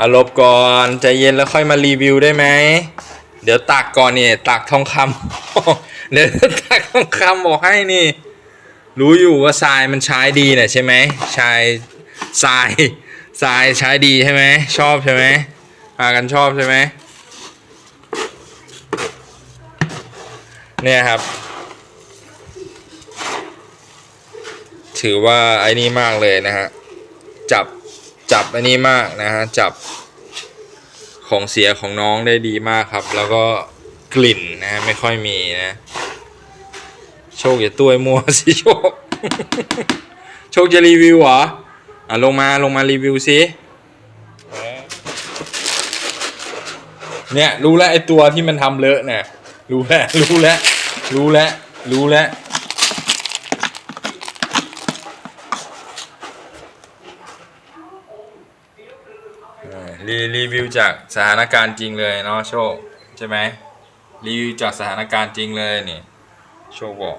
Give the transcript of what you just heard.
อารมณ์ก่อนใจเย็นแล้วค่อยมารีวิวได้ไหม เดี๋ยวตักก่อนนี่ตักทองคำเดี๋ยวตักทองคำบอกให้นี่ รู้อยู่ว่าทรายมันใช้ดีเนี่ยใช่ไหมชายทรายทรายใช้ดีใช่ไหมชอบใช่ไหมพากันชอบใช่ไหมเนี่ยครับ ถือว่าไอ้นี่มากเลยนะฮะจับ จับอ้นี่มากนะฮะจับของเสียของน้องได้ดีมากครับ แล้วก็กลิ่นนะฮะไม่ค่อยมีนะ โชคอย่าตัวมัวสิโชค โชคจะรีวิวเหรออะลงมาลงมารีวิวสิเนี่ยรู้แล้วไอตัวที่มันทำเลอะเนี่ยรู้แล้วรู้แล้วรู้แล้วรู้แล้ว รีรีวิวจากสถานการณ์จริงเลยเนาะโชคใช่ไหมรีวิวจากสถานการณ์จริงเลยนี่โชคบอก